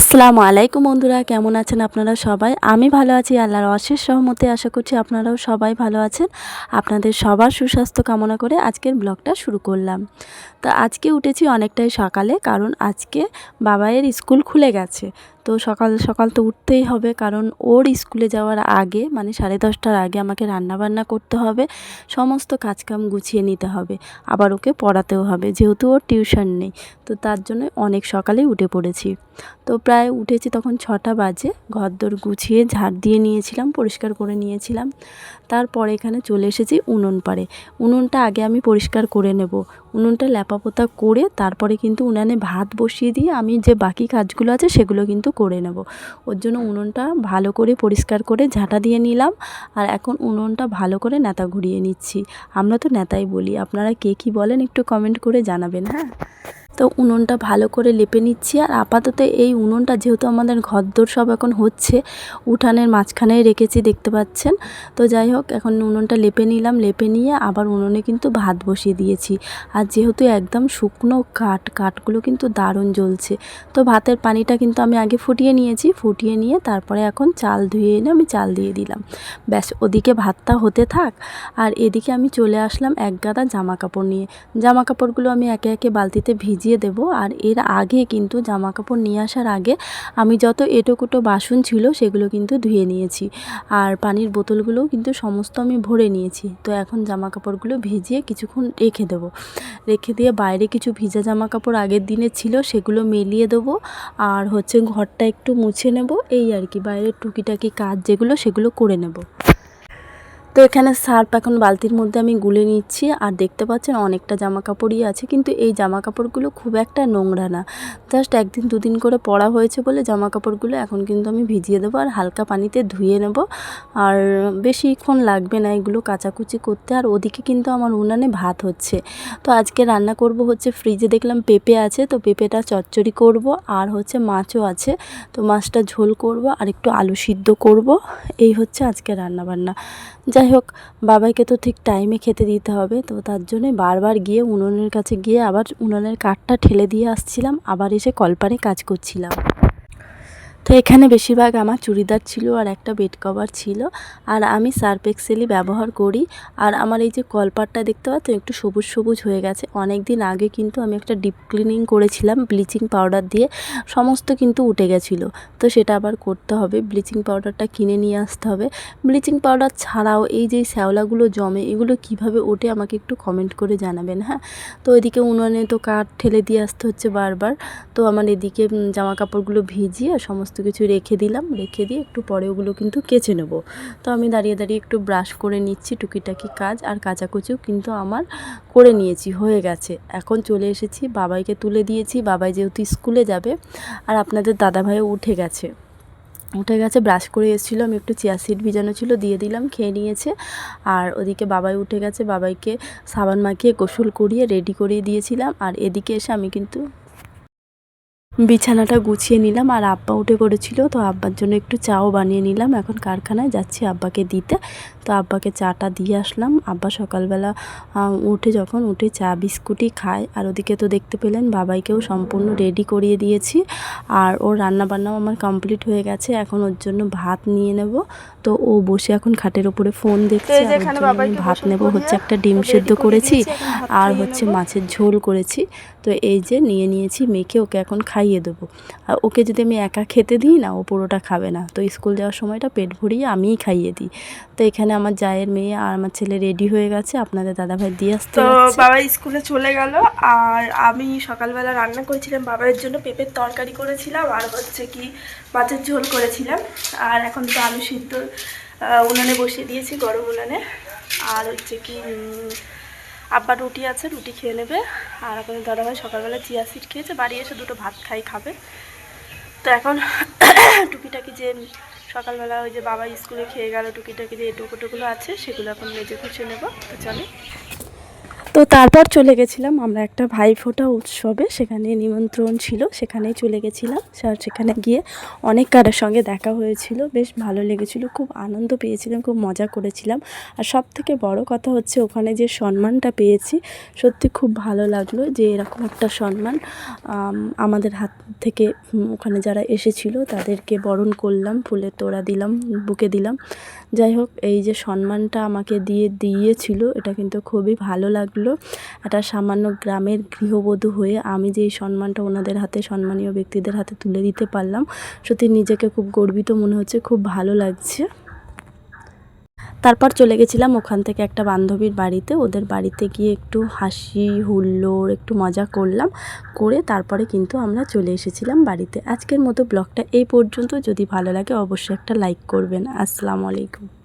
আসসালামু আলাইকুম বন্ধুরা, কেমন আছেন আপনারা সবাই? আমি ভালো আছি, আল্লাহর অশেষ সহমতে আশা করছি আপনারাও সবাই ভালো আছেন। আপনাদের সবার সুস্বাস্থ্য কামনা করে আজকের ব্লগটা শুরু করলাম। তো আজকে উঠেছি অনেকটাই সকালে, কারণ আজকে বাবাইয়ের স্কুল খুলে গেছে। তো সকাল সকাল তো উঠতেই হবে কারণ ওর স্কুলে যাওয়ার আগে মানে সাড়ে দশটার আগে আমাকে রান্না বান্না করতে হবে, সমস্ত কাজকাম গুছিয়ে নিতে হবে, আবার ওকে পড়াতেও হবে যেহেতু ওর টিউশন নেই, তো তার জন্য অনেক সকালেই উঠে পড়েছি। তো প্রায় উঠেছি তখন ছটা বাজে, ঘরদোর গুছিয়ে ঝাড় দিয়ে নিয়েছিলাম, পরিষ্কার করে নিয়েছিলাম, তারপরে এখানে চলে এসেছি উনুন পাড়ে। উনুনটা আগে আমি পরিষ্কার করে নেব উনুনটা ল্যাপাপোতা করে তারপরে কিন্তু উনানে ভাত বসিয়ে দিয়ে আমি যে বাকি কাজগুলো আছে সেগুলো কিন্তু করে নেব। ওর জন্য উনুনটা ভালো করে পরিষ্কার করে ঝাঁটা দিয়ে নিলাম আর এখন উনুনটা ভালো করে নেতা ঘুরিয়ে নিচ্ছি। আমরা তো নেতাই বলি। আপনারা কে কী বলেন একটু কমেন্ট করে জানাবেন হ্যাঁ? তো উনুনটা ভালো করে লেপে নিচ্ছি। আর আপাতত এই উনুনটা যেহেতু আমাদের ঘরদোর সব এখন হচ্ছে, উঠানের মাঝখানেই রেখেছি, দেখতে পাচ্ছেন? তো যাই হোক, এখন উনুনটা লেপে নিলাম, লেপে নিয়ে আবার উনুনে কিন্তু ভাত বসিয়ে দিয়েছি। আর যেহেতু একদম শুকনো কাঠ, কাঠগুলো কিন্তু দারুণ জ্বলছে। তো ভাতের পানিটা কিন্তু আমি আগে ফুটিয়ে নিয়েছি, ফুটিয়ে নিয়ে তারপরে এখন চাল ধুয়ে এনে আমি চাল দিয়ে দিলাম। ব্যাস, ওদিকে ভাতটা হতে থাক। আর এদিকে আমি চলে আসলাম এক গাদা জামা কাপড় নিয়ে। জামা কাপড়গুলো আমি একে একে বালতিতে ভিজিয়ে দেব। আর এর আগে কিন্তু জামা কাপড় নিয়ে আসার আগে আমি যত এটোকুটো বাসন ছিল সেগুলো কিন্তু ধুয়ে নিয়েছি। আর পানির বোতলগুলোও কিন্তু সমস্ত আমি ভরে নিয়েছি। তো এখন জামা কাপড়গুলো ভিজিয়ে কিছুক্ষণ রেখে দেবো। রেখে দিয়ে বাইরে কিছু ভিজা জামা কাপড় আগের দিনে ছিল সেগুলো মেলিয়ে দেবো। আর হচ্ছে ঘরটা একটু মুছে নেব। এই আর কি, বাইরের টুকিটাকি কাজ যেগুলো সেগুলো করে নেব। তো এখানে সার্ফ এখন বালতির মধ্যে আমি গুলে নিচ্ছি আর দেখতে পাচ্ছেন অনেকটা জামা কাপড়ই আছে, কিন্তু এই জামা কাপড়গুলো খুব একটা নোংরা না। জাস্ট একদিন দুদিন করে পরা হয়েছে বলে জামা কাপড়গুলো এখন কিন্তু আমি ভিজিয়ে দেবো আর হালকা পানিতে ধুয়ে নেব। আর বেশিক্ষণ লাগবে না এগুলো কাচাকুচি করতে, আর ওদিকে কিন্তু আমার উনানে ভাত হচ্ছে। তো আজকে রান্না করব হচ্ছে ফ্রিজে দেখলাম পেঁপে আছে, তো পেঁপেটা চচ্চড়ি করব আর হচ্ছে মাছও আছে। তো মাছটা ঝোল করব আর একটু আলু সিদ্ধ করব, এই হচ্ছে আজকে রান্না বান্না যাই হোক বাবাইকে তো ঠিক টাইমে খেতে দিতে হবে, তো তার জন্যে বারবার গিয়ে উনুনের কাছে গিয়ে আবার উনুনের কাঠটা ঠেলে দিয়ে আসছিলাম, আবার এসে কলপারে কাজ করছিলাম। তো এখানে বেশিরভাগ আমার চুড়িদার ছিল আর একটা বেড কভার ছিল। আর আমি সার্ফ এক্সেলই ব্যবহার করি। আর আমার এই যে কলপারটা দেখতে পাচ্ছেন একটু সবুজ সবুজ হয়ে গেছে। অনেক দিন আগে কিন্তু আমি একটা ডিপ ক্লিনিং করেছিলাম ব্লিচিং পাউডার দিয়ে। সমস্ত কিন্তু উঠে গেছিল। তো সেটা আবার করতে হবে। ব্লিচিং পাউডারটা কিনে নিয়ে আসতে হবে। ব্লিচিং পাউডার ছাড়াও এই যে শ্যাওলাগুলো জমে, এগুলো কীভাবে ওঠে আমাকে একটু কমেন্ট করে জানাবেন হ্যাঁ? তো এদিকে উনুনে তো কাঠ ঠেলে দিয়ে আসতে হচ্ছে বারবার। তো আমার এদিকে জামা কাপড়গুলো ভিজিয়ে সমস্ত কিছু রেখে দিলাম, রেখে দিয়ে একটু পরে ওগুলো কিন্তু কেচে নেব। তো আমি দাঁড়িয়ে দাঁড়িয়ে একটু ব্রাশ করে নিচ্ছি টুকিটাকি কাজ, আর কাচাকুচিও কিন্তু আমার করে নিয়েছি, হয়ে গেছে। এখন চলে এসেছি, বাবাইকে তুলে দিয়েছি, বাবাই যেহেতু স্কুলে যাবে, আর আপনাদের দাদাভাইও উঠে গেছে। উঠে গেছে, ব্রাশ করে এসেছিল, আমি একটু চেয়ার সিট ভিজানো ছিল, দিয়ে দিলাম, খেয়ে নিয়েছে। আর ওদিকে বাবাই উঠে গেছে, বাবাইকে সাবান মাখিয়ে গোসল করিয়ে রেডি করিয়ে দিয়েছিলাম, আর এদিকে এসে আমি কিন্তু বিছানাটা গুছিয়ে নিলাম আর আব্বা উঠে পড়েছিল তো আব্বার জন্য একটু চাও বানিয়ে নিলাম। এখন কারখানায় যাচ্ছি আব্বাকে দিতে। তো আব্বাকে চাটা দিয়ে আসলাম। আব্বা সকালবেলা উঠে যখন উঠে চা বিস্কুটই খায়। আর ওদিকে তো দেখতে পেলেন বাবাইকেও সম্পূর্ণ রেডি করিয়ে দিয়েছি। আর ওর রান্নাবান্নাও আমার কমপ্লিট হয়ে গেছে। এখন ওর জন্য ভাত নিয়ে নেব। তো ও বসে এখন খাটের ওপরে ফোন দেখছে। ভাত নেব হচ্ছে একটা ডিম সেদ্ধ করেছি। আর হচ্ছে মাছের ঝোল করেছি। তো এই যে নিয়ে নিয়েছি মেখে ওকে এখন খাইয়ে দেবো। আর ওকে যদি আমি একা খেতে দিই না ও পুরোটা খাবে না। তো স্কুল যাওয়ার সময়টা পেট ভরিয়ে আমিই খাইয়ে দিই। তো এখানে আমার জায়ের মেয়ে আর আমার ছেলে রেডি হয়ে গেছে। আপনাদের দাদাভাই দিয়ে আসতে তো বাবা স্কুলে চলে গেল। আর আমি সকালবেলা রান্না করেছিলাম। বাবার জন্য পেঁপের তরকারি করেছিলাম আর হচ্ছে কি মাছের ঝোল করেছিলাম। আর এখন তো আলু সিদ্ধ উনানে বসিয়ে দিয়েছি গরম উনানে। আর হচ্ছে কি আব্বা রুটি আছে, রুটি খেয়ে নেবে। আর এখন ধরা হয় সকালবেলা চিয়া সিট খেয়েছে। বাড়ি এসে দুটো ভাত খাই, খাবে। তো এখন টুকিটাকি যে সকালবেলা ওই যে বাবা স্কুলে খেয়ে গেল, টুকিটাকি যে এটুকুটুকুলো আছে, সেগুলো এখন মেজে খুঁজে নেব। তো চলে। তো তারপর চলে গেছিলাম আমরা একটা ভাইফোঁটা উৎসবে, সেখানে নিমন্ত্রণ ছিল, সেখানেই চলে গেছিলাম। সেখানে গিয়ে অনেক কারোর সঙ্গে দেখা হয়েছিল, বেশ ভালো লেগেছিল, খুব আনন্দ পেয়েছিলাম, খুব মজা করেছিলাম। আর সব থেকে বড় কথা হচ্ছে ওখানে যে সম্মানটা পেয়েছি, সত্যি খুব ভালো লাগল যে এরকম একটা সম্মান আমাদের হাত থেকে ওখানে যারা এসেছিল তাদেরকে বরণ করলাম, ফুলের তোড়া দিলাম, বুকে দিলাম। যাই হোক, এই যে সম্মানটা আমাকে দিয়ে, দিয়েছিল, এটা কিন্তু খুবই ভালো লাগল। একটা সামান্য গ্রামের গৃহবধূ হয়ে আমি যে এই সম্মানটা ওনাদের হাতে, সম্মানীয় ব্যক্তিদের হাতে তুলে দিতে পারলাম, সত্যি নিজেকে খুব গর্বিত মনে হচ্ছে, খুব ভালো লাগছে। তারপর চলে গেছিলাম ওখান থেকে একটা বান্ধবীর বাড়িতে। ওদের বাড়িতে গিয়ে একটু হাসি, হুল্লোড়, একটু মজা করলাম, করে তারপরে কিন্তু আমরা চলে এসেছিলাম বাড়িতে। আজকের মতো ব্লগটা এই পর্যন্ত। যদি ভালো লাগে অবশ্যই একটা লাইক করবেন। আসসালামু আলাইকুম।